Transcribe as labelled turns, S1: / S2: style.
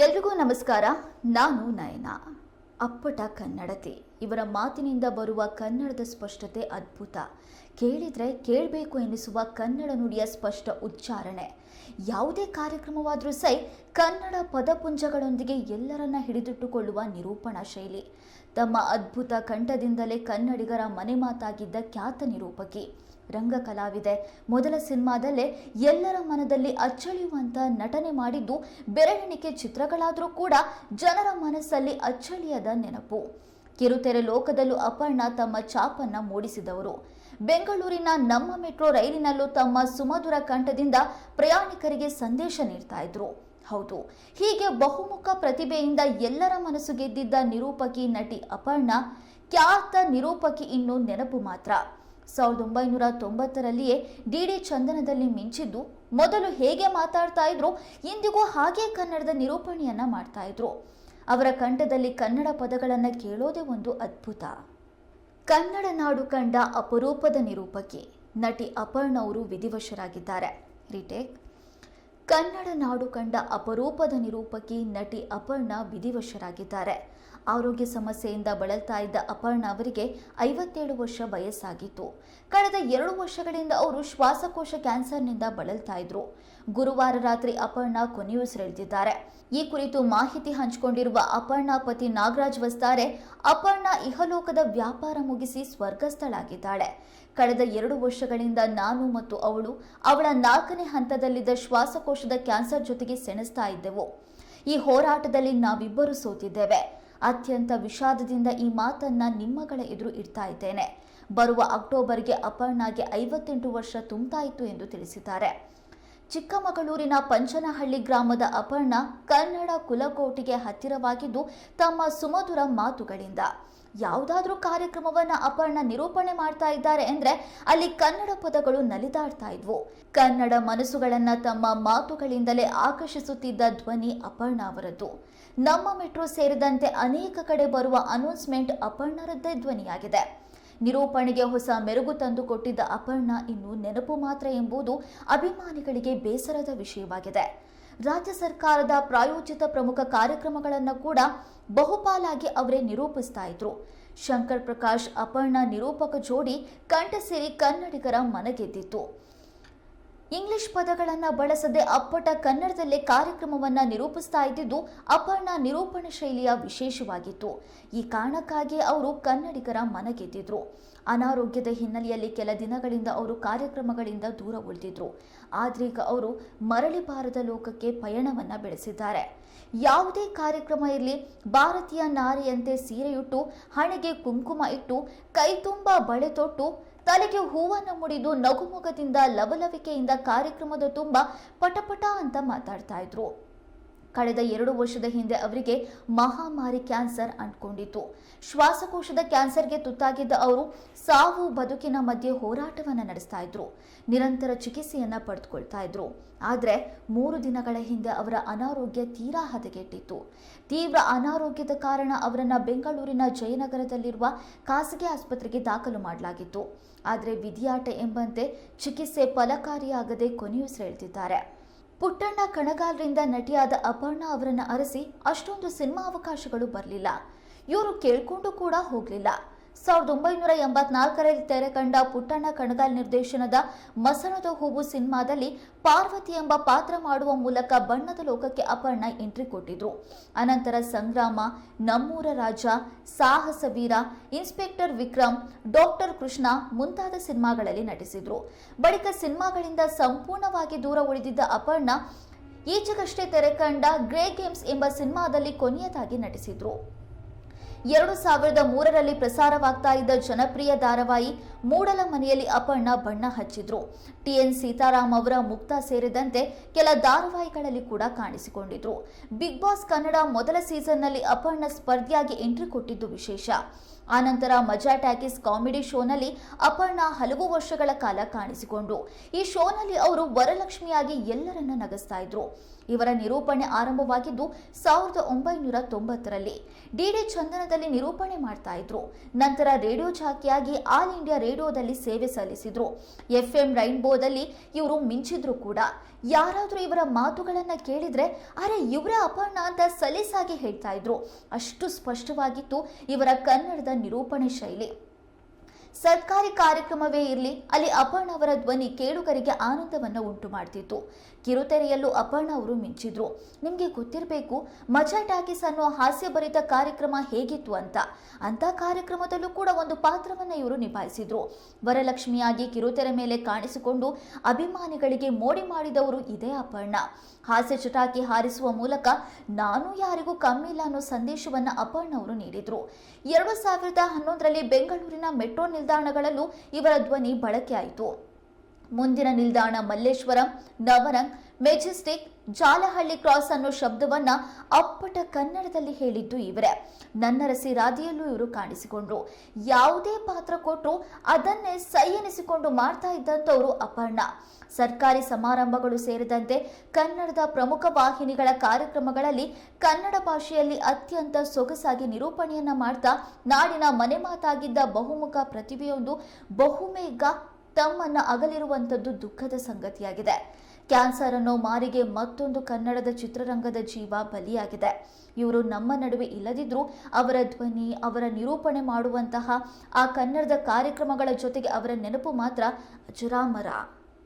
S1: ಎಲ್ರಿಗೂ ನಮಸ್ಕಾರ. ನಾನು ನಯನ. ಅಪ್ಪಟ ಕನ್ನಡತಿ. ಇವರ ಮಾತಿನಿಂದ ಬರುವ ಕನ್ನಡದ ಸ್ಪಷ್ಟತೆ ಅದ್ಭುತ. ಕೇಳಿದರೆ ಕೇಳಬೇಕು ಎನಿಸುವ ಕನ್ನಡ ನುಡಿಯ ಸ್ಪಷ್ಟ ಉಚ್ಚಾರಣೆ. ಯಾವುದೇ ಕಾರ್ಯಕ್ರಮವಾದರೂ ಸೈ, ಕನ್ನಡ ಪದಪುಂಜಗಳೊಂದಿಗೆ ಎಲ್ಲರನ್ನ ಹಿಡಿದಿಟ್ಟುಕೊಳ್ಳುವ ನಿರೂಪಣಾ ಶೈಲಿ. ತಮ್ಮ ಅದ್ಭುತ ಕಂಠದಿಂದಲೇ ಕನ್ನಡಿಗರ ಮನೆ ಮಾತಾಗಿದ್ದ ಖ್ಯಾತ ನಿರೂಪಕಿ. ರಂಗ ಕಲಾವಿದೆ ಮೊದಲ ಸಿನಿಮಾದಲ್ಲೇ ಎಲ್ಲರ ಮನದಲ್ಲಿ ಅಚ್ಚಳಿಯುವಂತ ನಟನೆ ಮಾಡಿದ್ದು ಬೆರಳೆಣಿಕೆ ಚಿತ್ರಗಳಾದರೂ ಕೂಡ ಜನರ ಮನಸ್ಸಲ್ಲಿ ಅಚ್ಚಳಿಯದ ನೆನಪು. ಕಿರುತೆರೆ ಲೋಕದಲ್ಲೂ ಅಪರ್ಣ ತಮ್ಮ ಚಾಪನ್ನ ಮೂಡಿಸಿದವರು. ಬೆಂಗಳೂರಿನ ನಮ್ಮ ಮೆಟ್ರೋ ರೈಲಿನಲ್ಲೂ ತಮ್ಮ ಸುಮಧುರ ಕಂಠದಿಂದ ಪ್ರಯಾಣಿಕರಿಗೆ ಸಂದೇಶ ನೀಡ್ತಾ ಇದ್ರು. ಹೌದು, ಹೀಗೆ ಬಹುಮುಖ ಪ್ರತಿಭೆಯಿಂದ ಎಲ್ಲರ ಮನಸ್ಸು ಗೆದ್ದಿದ್ದ ನಿರೂಪಕಿ ನಟಿ ಅಪರ್ಣ, ಖ್ಯಾತ ನಿರೂಪಕಿ ಇನ್ನು ನೆನಪು ಮಾತ್ರ. ಸಾವಿರದ ಒಂಬೈನೂರ ತೊಂಬತ್ತರಲ್ಲಿಯೇ ಡಿ ಡಿ ಚಂದನದಲ್ಲಿ ಮಿಂಚಿದ್ದು ಮೊದಲು ಹೇಗೆ ಮಾತಾಡ್ತಾ ಇದ್ರು, ಇಂದಿಗೂ ಹಾಗೆ ಕನ್ನಡದ ನಿರೂಪಣೆಯನ್ನ ಮಾಡ್ತಾ ಇದ್ರು. ಅವರ ಕಂಠದಲ್ಲಿ ಕನ್ನಡ ಪದಗಳನ್ನು ಕೇಳೋದೇ ಒಂದು ಅದ್ಭುತ. ಕನ್ನಡ ನಾಡು ಕಂಡ ಅಪರೂಪದ ನಿರೂಪಕಿ ನಟಿ ಅಪರ್ಣ ಅವರು ವಿಧಿವಶರಾಗಿದ್ದಾರೆ. ರಿಟೇಕ್ ಕನ್ನಡ ನಾಡು ಕಂಡ ಅಪರೂಪದ ನಿರೂಪಕಿ ನಟಿ ಅಪರ್ಣ ವಿಧಿವಶರಾಗಿದ್ದಾರೆ. ಆರೋಗ್ಯ ಸಮಸ್ಯೆಯಿಂದ ಬಳಲ್ತಾ ಇದ್ದ ಅಪರ್ಣ ಅವರಿಗೆ ಐವತ್ತೇಳು ವರ್ಷ ವಯಸ್ಸಾಗಿತ್ತು. ಕಳೆದ ಎರಡು ವರ್ಷಗಳಿಂದ ಅವರು ಶ್ವಾಸಕೋಶ ಕ್ಯಾನ್ಸರ್ನಿಂದ ಬಳಲ್ತಾ ಇದ್ರು. ಗುರುವಾರ ರಾತ್ರಿ ಅಪರ್ಣ ಕೊನೆಯುಸಿರೆಳೆದಿದ್ದಾರೆ ಈ ಕುರಿತು ಮಾಹಿತಿ ಹಂಚಿಕೊಂಡಿರುವ ಅಪರ್ಣ ಪತಿ ನಾಗರಾಜ್ ವಸ್ತಾರೆ, ಅಪರ್ಣ ಇಹಲೋಕದ ವ್ಯಾಪಾರ ಮುಗಿಸಿ ಸ್ವರ್ಗಸ್ಥಳಾಗಿದ್ದಾಳೆ. ಕಳೆದ ಎರಡು ವರ್ಷಗಳಿಂದ ನಾನು ಮತ್ತು ಅವಳು ಅವಳ ನಾಲ್ಕನೇ ಹಂತದಲ್ಲಿದ್ದ ಶ್ವಾಸಕೋಶದ ಕ್ಯಾನ್ಸರ್ ಜೊತೆಗೆ ಸೆಣಸ್ತಾ ಇದ್ದೆವು. ಈ ಹೋರಾಟದಲ್ಲಿ ನಾವಿಬ್ಬರು ಸೋತಿದ್ದೇವೆ. ಅತ್ಯಂತ ವಿಷಾದದಿಂದ ಈ ಮಾತನ್ನ ನಿಮ್ಮಗಳ ಎದುರು ಇಡ್ತಾ ಇದ್ದೇನೆ. ಬರುವ ಅಕ್ಟೋಬರ್ಗೆ ಅಪರ್ಣಾಗೆ ಐವತ್ತೆಂಟು ವರ್ಷ ತುಂಬ್ತಾ ಇತ್ತು ಎಂದು ತಿಳಿಸಿದ್ದಾರೆ. ಚಿಕ್ಕಮಗಳೂರಿನ ಪಂಚನಹಳ್ಳಿ ಗ್ರಾಮದ ಅಪರ್ಣ ಕನ್ನಡ ಕುಲಕೋಟಿಗೆ ಹತ್ತಿರವಾಗಿದ್ದು ತಮ್ಮ ಸುಮಧುರ ಮಾತುಗಳಿಂದ ಯಾವುದಾದ್ರೂ ಕಾರ್ಯಕ್ರಮವನ್ನ ಅಪರ್ಣ ನಿರೂಪಣೆ ಮಾಡ್ತಾ ಇದ್ದಾರೆ ಅಂದ್ರೆ ಅಲ್ಲಿ ಕನ್ನಡ ಪದಗಳು ನಲಿದಾಡ್ತಾ ಇದ್ವು. ಕನ್ನಡ ಮನಸ್ಸುಗಳನ್ನ ತಮ್ಮ ಮಾತುಗಳಿಂದಲೇ ಆಕರ್ಷಿಸುತ್ತಿದ್ದ ಧ್ವನಿ ಅಪರ್ಣ ಅವರದ್ದು. ನಮ್ಮ ಮೆಟ್ರೋ ಸೇರಿದಂತೆ ಅನೇಕ ಕಡೆ ಬರುವ ಅನೌನ್ಸ್ಮೆಂಟ್ ಅಪರ್ಣರದ್ದೇ ಧ್ವನಿಯಾಗಿದೆ. ನಿರೂಪಣೆಗೆ ಹೊಸ ಮೆರುಗು ತಂದು ಕೊಟ್ಟಿದ್ದ ಅಪರ್ಣ ಇನ್ನು ನೆನಪು ಮಾತ್ರ ಎಂಬುದು ಅಭಿಮಾನಿಗಳಿಗೆ ಬೇಸರದ ವಿಷಯವಾಗಿದೆ. ರಾಜ್ಯ ಸರ್ಕಾರದ ಪ್ರಾಯೋಜಿತ ಪ್ರಮುಖ ಕಾರ್ಯಕ್ರಮಗಳನ್ನು ಕೂಡ ಬಹುಪಾಲಾಗಿ ಅವರೇ ನಿರೂಪಿಸ್ತಾ ಇದ್ರು. ಶಂಕರ್ ಪ್ರಕಾಶ್ ಅಪರ್ಣ ನಿರೂಪಕ ಜೋಡಿ ಕಂಠಸಿರಿ ಕನ್ನಡಿಗರ ಮನಗೆದ್ದಿತ್ತು. ಇಂಗ್ಲಿಷ್ ಪದಗಳನ್ನು ಬಳಸದೆ ಅಪ್ಪಟ ಕನ್ನಡದಲ್ಲೇ ಕಾರ್ಯಕ್ರಮವನ್ನ ನಿರೂಪಿಸ್ತಾ ಇದ್ದಿದ್ದು ಅಪರ್ಣ ನಿರೂಪಣೆ ಶೈಲಿಯ ವಿಶೇಷವಾಗಿತ್ತು. ಈ ಕಾರಣಕ್ಕಾಗಿ ಅವರು ಕನ್ನಡಿಗರ ಮನಗೆದ್ದಿದ್ರು. ಅನಾರೋಗ್ಯದ ಹಿನ್ನೆಲೆಯಲ್ಲಿ ಕೆಲ ದಿನಗಳಿಂದ ಅವರು ಕಾರ್ಯಕ್ರಮಗಳಿಂದ ದೂರ ಉಳಿದಿದ್ರು. ಆದ್ರೀಗ ಅವರು ಮರಳಿ ಬಾರದ ಲೋಕಕ್ಕೆ ಪಯಣವನ್ನ ಬೆಳೆಸಿದ್ದಾರೆ. ಯಾವುದೇ ಕಾರ್ಯಕ್ರಮ ಇರಲಿ, ಭಾರತೀಯ ನಾರಿಯಂತೆ ಸೀರೆಯುಟ್ಟು, ಹಣೆಗೆ ಕುಂಕುಮ ಇಟ್ಟು, ಕೈ ತುಂಬ ಬಳೆ ತೊಟ್ಟು ತಲೆಗೆ ಹೂವನ್ನು ಮುಡಿದು ನಗುಮೊಗದಿಂದ ಲವಲವಿಕೆಯಿಂದ ಕಾರ್ಯಕ್ರಮದ ತುಂಬ ಪಟಪಟ ಅಂತ ಮಾತಾಡ್ತಾ ಇದ್ರು. ಕಳೆದ ಎರಡು ವರ್ಷದ ಹಿಂದೆ ಅವರಿಗೆ ಮಹಾಮಾರಿ ಕ್ಯಾನ್ಸರ್ ಅಂಟ್ಕೊಂಡಿತ್ತು. ಶ್ವಾಸಕೋಶದ ಕ್ಯಾನ್ಸರ್ಗೆ ತುತ್ತಾಗಿದ್ದ ಅವರು ಸಾವು ಬದುಕಿನ ಮಧ್ಯೆ ಹೋರಾಟವನ್ನು ನಡೆಸ್ತಾ ಇದ್ರು. ನಿರಂತರ ಚಿಕಿತ್ಸೆಯನ್ನ ಪಡೆದುಕೊಳ್ತಾ ಇದ್ರು. ಆದರೆ ಮೂರು ದಿನಗಳ ಹಿಂದೆ ಅವರ ಅನಾರೋಗ್ಯ ತೀರಾ ಹದಗೆಟ್ಟಿತ್ತು. ತೀವ್ರ ಅನಾರೋಗ್ಯದ ಕಾರಣ ಅವರನ್ನು ಬೆಂಗಳೂರಿನ ಜಯನಗರದಲ್ಲಿರುವ ಖಾಸಗಿ ಆಸ್ಪತ್ರೆಗೆ ದಾಖಲು ಮಾಡಲಾಗಿತ್ತು. ಆದರೆ ವಿಧಿಯಾಟ ಎಂಬಂತೆ ಚಿಕಿತ್ಸೆ ಫಲಕಾರಿಯಾಗದೆ ಕೊನೆಯುಸಿರೆಳೆದಿದ್ದಾರೆ. ಪುಟ್ಟಣ್ಣ ಕಣಗಾಲ್ರಿಂದ ನಟಿಯಾದ ಅಪರ್ಣ ಅವರನ್ನು ಅರಸಿ ಅಷ್ಟೊಂದು ಸಿನಿಮಾ ಅವಕಾಶಗಳು ಬರಲಿಲ್ಲ. ಇವರು ಕೇಳ್ಕೊಂಡು ಕೂಡ ಹೋಗಲಿಲ್ಲ. ಸಾವಿರದ ಒಂಬೈನೂರ ಎಂಬತ್ನಾಲ್ಕರಲ್ಲಿ ತೆರೆ ಕಂಡ ಪುಟ್ಟಣ್ಣ ಕಣಗಾಲ್ ನಿರ್ದೇಶನದ ಮಸಣದ ಹೂವು ಸಿನಿಮಾದಲ್ಲಿ ಪಾರ್ವತಿ ಎಂಬ ಪಾತ್ರ ಮಾಡುವ ಮೂಲಕ ಬಣ್ಣದ ಲೋಕಕ್ಕೆ ಅಪರ್ಣ ಎಂಟ್ರಿ ಕೊಟ್ಟಿದ್ರು. ಅನಂತರ ಸಂಗ್ರಾಮ, ನಮ್ಮೂರ ರಾಜ, ಸಾಹಸ ವೀರ, ಇನ್ಸ್ಪೆಕ್ಟರ್ ವಿಕ್ರಮ್, ಡಾಕ್ಟರ್ ಕೃಷ್ಣ ಮುಂತಾದ ಸಿನಿಮಾಗಳಲ್ಲಿ ನಟಿಸಿದ್ರು. ಬಳಿಕ ಸಿನಿಮಾಗಳಿಂದ ಸಂಪೂರ್ಣವಾಗಿ ದೂರ ಉಳಿದಿದ್ದ ಅಪರ್ಣ ಈಚೆಗಷ್ಟೇ ತೆರೆ ಕಂಡ ಗ್ರೇ ಗೇಮ್ಸ್ ಎಂಬ ಸಿನಿಮಾದಲ್ಲಿ ಕೊನೆಯದಾಗಿ ನಟಿಸಿದ್ರು. ಎರಡು ಸಾವಿರದ ಮೂರರಲ್ಲಿ ಪ್ರಸಾರವಾಗ್ತಾ ಇದ್ದ ಜನಪ್ರಿಯ ಧಾರಾವಾಹಿ ಮೂಡಲ ಮನೆಯಲ್ಲಿ ಅಪರ್ಣ ಬಣ್ಣ ಹಚ್ಚಿದ್ರು. ಟಿಎನ್ ಸೀತಾರಾಮ್ ಅವರ ಮುಕ್ತ ಸೇರಿದಂತೆ ಕೆಲ ಧಾರಾವಾಹಿಗಳಲ್ಲಿ ಕೂಡ ಕಾಣಿಸಿಕೊಂಡಿದ್ರು. ಬಿಗ್ ಬಾಸ್ ಕನ್ನಡ ಮೊದಲ ಸೀಸನ್ನಲ್ಲಿ ಅಪರ್ಣ ಸ್ಪರ್ಧಿಯಾಗಿ ಎಂಟ್ರಿ ಕೊಟ್ಟಿದ್ದು ವಿಶೇಷ. ಆನಂತರ ಮಜಾ ಟ್ಯಾಕಿಸ್ ಕಾಮಿಡಿ ಶೋನಲ್ಲಿ ಅಪರ್ಣ ಹಲವು ವರ್ಷಗಳ ಕಾಲ ಕಾಣಿಸಿಕೊಂಡು, ಈ ಶೋನಲ್ಲಿ ಅವರು ವರಲಕ್ಷ್ಮಿಯಾಗಿ ಎಲ್ಲರನ್ನ ನಗಸ್ತಾ ಇದ್ರು. ಇವರ ನಿರೂಪಣೆ ಆರಂಭವಾಗಿದ್ದು ಸಾವಿರದ ಒಂಬೈನೂರ ತೊಂಬತ್ತರಲ್ಲಿ. ಡಿಡಿ ಚಂದನದಲ್ಲಿ ನಿರೂಪಣೆ ಮಾಡ್ತಾ ಇದ್ರು. ನಂತರ ರೇಡಿಯೋ ಜಾಕಿಯಾಗಿ ಆಲ್ ಇಂಡಿಯಾ ರೇಡಿಯೋದಲ್ಲಿ ಸೇವೆ ಸಲ್ಲಿಸಿದ್ರು. ಎಫ್ ಎಂ ರೈನ್ಬೋದಲ್ಲಿ ಇವರು ಮಿಂಚಿದ್ರು ಕೂಡ. ಯಾರಾದರೂ ಇವರ ಮಾತುಗಳನ್ನು ಕೇಳಿದ್ರೆ, ಅರೆ, ಇವರ ಅಪರ್ಣ ಅಂತ ಸಲೀಸಾಗಿ ಹೇಳ್ತಾ ಇದ್ರು. ಅಷ್ಟು ಸ್ಪಷ್ಟವಾಗಿತ್ತು ಇವರ ಕನ್ನಡದ ನಿರೂಪಣೆ ಶೈಲಿ. ಸರ್ಕಾರಿ ಕಾರ್ಯಕ್ರಮವೇ ಇರಲಿ ಅಲ್ಲಿ ಅಪರ್ಣ ಅವರ ಧ್ವನಿ ಕೇಳುಗರಿಗೆ ಆನಂದವನ್ನು ಉಂಟು ಮಾಡ್ತಿತ್ತು ಕಿರುತೆರೆಯಲ್ಲೂ ಅಪರ್ಣ ಅವರು ಮಿಂಚಿದ್ರು. ನಿಮಗೆ ಗೊತ್ತಿರಬೇಕು, ಮಜಾ ಟಾಕೀಸ್ ಅನ್ನೋ ಹಾಸ್ಯಭರಿತ ಕಾರ್ಯಕ್ರಮ ಹೇಗಿತ್ತು ಅಂತ. ಅಂತ ಕಾರ್ಯಕ್ರಮದಲ್ಲೂ ಕೂಡ ಒಂದು ಪಾತ್ರವನ್ನು ಇವರು ನಿಭಾಯಿಸಿದ್ರು. ವರಲಕ್ಷ್ಮಿಯಾಗಿ ಕಿರುತೆರೆ ಮೇಲೆ ಕಾಣಿಸಿಕೊಂಡು ಅಭಿಮಾನಿಗಳಿಗೆ ಮೋಡಿ ಮಾಡಿದವರು ಇದೇ ಅಪರ್ಣ. ಹಾಸ್ಯ ಚಟಾಕಿ ಹಾರಿಸುವ ಮೂಲಕ ನಾನು ಯಾರಿಗೂ ಕಮ್ಮಿ ಇಲ್ಲ ಅನ್ನೋ ಸಂದೇಶವನ್ನು ಅಪರ್ಣ ಅವರು ನೀಡಿದ್ರು. ಎರಡು ಸಾವಿರದ ಹನ್ನೊಂದರಲ್ಲಿ ಬೆಂಗಳೂರಿನ ಮೆಟ್ರೋ ನಿಲ್ದಾಣಗಳಲ್ಲೂ ಇವರ ಧ್ವನಿ ಬಳಕೆಯಾಯಿತು ಮುಂದಿನ ನಿಲ್ದಾಣ ಮಲ್ಲೇಶ್ವರಂ, ನವರಂಗ್, ಮೆಜೆಸ್ಟಿಕ್, ಜಾಲಹಳ್ಳಿ ಕ್ರಾಸ್ ಅನ್ನೋ ಶಬ್ದವನ್ನ ಅಪ್ಪಟ ಕನ್ನಡದಲ್ಲಿ ಹೇಳಿದ್ದು ಇವರೇ. ನನ್ನರಸಿ ರಾಧಿಯಲ್ಲೂ ಇವರು ಕಾಣಿಸಿಕೊಂಡ್ರು. ಯಾವುದೇ ಪಾತ್ರ ಕೊಟ್ಟರು ಅದನ್ನೇ ಸೈ ಎನಿಸಿಕೊಂಡು ಮಾಡ್ತಾ ಇದ್ದಂಥವರು ಅಪರ್ಣ. ಸರ್ಕಾರಿ ಸಮಾರಂಭಗಳು ಸೇರಿದಂತೆ ಕನ್ನಡದ ಪ್ರಮುಖ ವಾಹಿನಿಗಳ ಕಾರ್ಯಕ್ರಮಗಳಲ್ಲಿ ಕನ್ನಡ ಭಾಷೆಯಲ್ಲಿ ಅತ್ಯಂತ ಸೊಗಸಾಗಿ ನಿರೂಪಣೆಯನ್ನ ಮಾಡ್ತಾ ನಾಡಿನ ಮನೆ ಮಾತಾಗಿದ್ದ ಬಹುಮುಖ ಪ್ರತಿಭೆಯೊಂದು ಬಹುಬೇಗ ತಮ್ಮನ್ನ ಅಗಲಿರುವಂಥದ್ದು ದುಃಖದ ಸಂಗತಿಯಾಗಿದೆ. ಕ್ಯಾನ್ಸರ್ ಅನ್ನೋ ಮಾರಿಗೆ ಮತ್ತೊಂದು ಕನ್ನಡದ ಚಿತ್ರರಂಗದ ಜೀವ ಬಲಿಯಾಗಿದೆ. ಇವರು ನಮ್ಮ ನಡುವೆ ಇಲ್ಲದಿದ್ರೂ ಅವರ ಧ್ವನಿ, ಅವರ ನಿರೂಪಣೆ ಮಾಡುವಂತಹ ಆ ಕನ್ನಡದ ಕಾರ್ಯಕ್ರಮಗಳ ಜೊತೆಗೆ ಅವರ ನೆನಪು ಮಾತ್ರ ಅಜರಾಮರ.